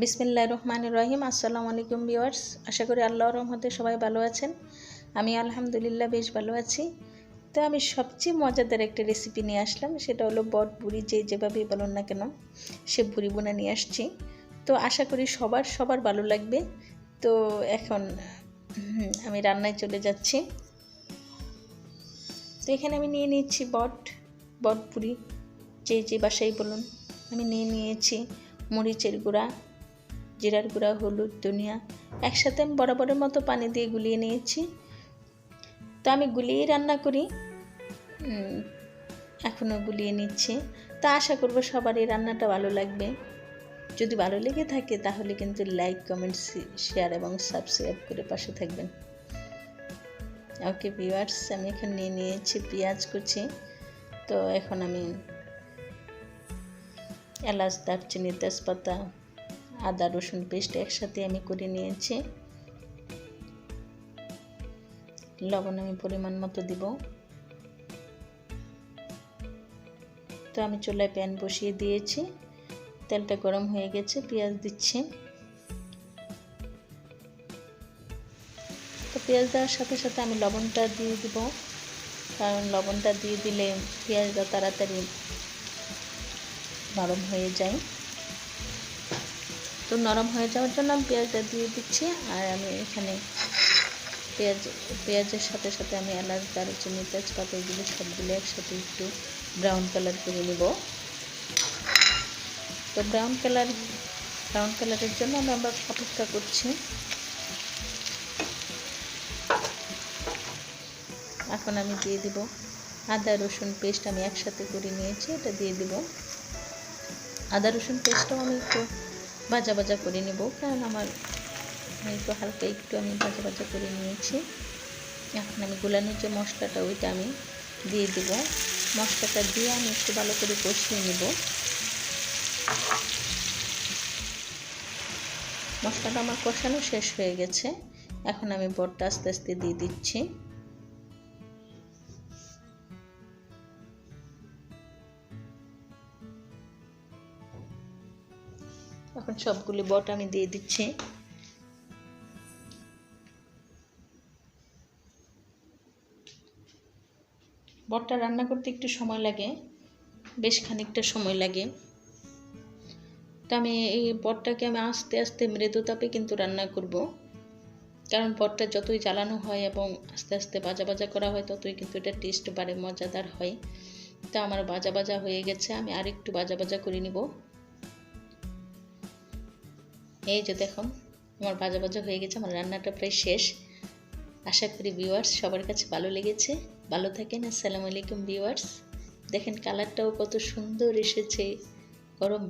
বিসমিল্লাহ রহমান রহিম, আসসালামু আলাইকুম ভিউয়ার্স। আশা করি আল্লাহর রহমতে সবাই ভালো আছেন। আমি আলহামদুলিল্লাহ বেশ ভালো আছি। তো আমি সবচেয়ে মজাদার একটা রেসিপি নিয়ে আসলাম, সেটা হলো বট বুড়ি, যে যেভাবেই বলুন না কেন, সে বুড়ি বোনা নিয়ে আসছি। তো আশা করি সবার সবার ভালো লাগবে। তো এখন আমি রান্নায় চলে যাচ্ছি। তো এখানে আমি নিয়ে নিচ্ছি বট বট পুরি যে যে বাসায় বলুন। আমি নিয়ে নিয়েছি মরিচের গুঁড়া জিরার গুঁড়া, হলুদ, ধনিয়া একসাথে আমি বরাবরের মতো পানি দিয়ে গুলিয়ে নিয়েছি। তো আমি গুলিয়েই রান্না করি। এখনও গুলিয়ে নিচ্ছি। তা আশা করব সবার এই রান্নাটা ভালো লাগবে। যদি ভালো লেগে থাকে তাহলে কিন্তু লাইক, কমেন্ট শেয়ার এবং সাবস্ক্রাইব করে পাশে থাকবেন। ওকে ভিউয়ার্স, আমি এখানে নিয়ে নিয়েছি পেঁয়াজ কুচি। তো এখন আমি এলাচ, দারচিনি, তেজপাতা আদা, রসুন পেস্ট একসাথে আমি করে নিয়েছি। লবণ আমি পরিমাণ মতো দিব। তো আমি চুলায় প্যান বসিয়ে দিয়েছি। তেলটা গরম হয়ে গেছে, পেঁয়াজ দিচ্ছি। তো পেঁয়াজ দেওয়ার সাথে সাথে আমি লবণটা দিয়ে দিব। কারণ লবণটা দিয়ে দিলে পেঁয়াজটা তাড়াতাড়ি নরম হয়ে যায়। তো নরম হয়ে যাওয়ার জন্য আমি পেঁয়াজটা দিয়ে দিচ্ছি। আর আমি এখানে পেঁয়াজ, পেঁয়াজের সাথে সাথে আমি এলাচ, দারুচিনি, তেজপাতা এগুলো সবগুলো একসাথে একটু ব্রাউন কালার করে নেব। তো ব্রাউন কালার ব্রাউন কালারের জন্য আমি আমরা অপেক্ষা করছি। এখন আমি দিয়ে দিব আদা, রসুন পেস্ট আমি একসাথে করে নিয়েছি, এটা দিয়ে দিব। আদা, রসুন পেস্টটাও আমি একটু ভাজা ভাজা করে নেব। কারণ আমার একটু হালকা একটু আমি ভাজা ভাজা করে নিয়েছি। এখন আমি গোলানোর যে মশলাটা, ওইটা আমি দিয়ে দেব। মশলাটা দিয়ে আমি একটু ভালো করে কষিয়ে নেব। মশলাটা আমার কষানো শেষ হয়ে গেছে। এখন আমি বটটা আস্তে আস্তে দিয়ে দিচ্ছি। এখন সবগুলি বট আমি দিয়ে দিচ্ছি। বটটা রান্না করতে একটু সময় লাগে, বেশ খানিকটা সময় লাগে। তো আমি এই বটটাকে আমি আস্তে আস্তে মৃদু তাপে কিন্তু রান্না করব। কারণ বটটা যতই জ্বালানো হয় এবং আস্তে আস্তে বাজা বাজা করা হয়, ততই কিন্তু এটা টেস্ট বাড়ে, মজাদার হয়। তো আমার বাজা বাজা হয়ে গেছে, আমি আর একটু বাজা বাজা করে নিব। এই যে দেখুন, আমার ভাজা ভাজা হয়ে গেছে, আমার রান্নাটা প্রায় শেষ। আশা করি ভিউয়ার্স সবার কাছে ভালো লেগেছে। ভালো থাকেন, আসসালামু আলাইকুম ভিউয়ার্স দেখেন কালারটাও কত সুন্দর এসেছে। গরম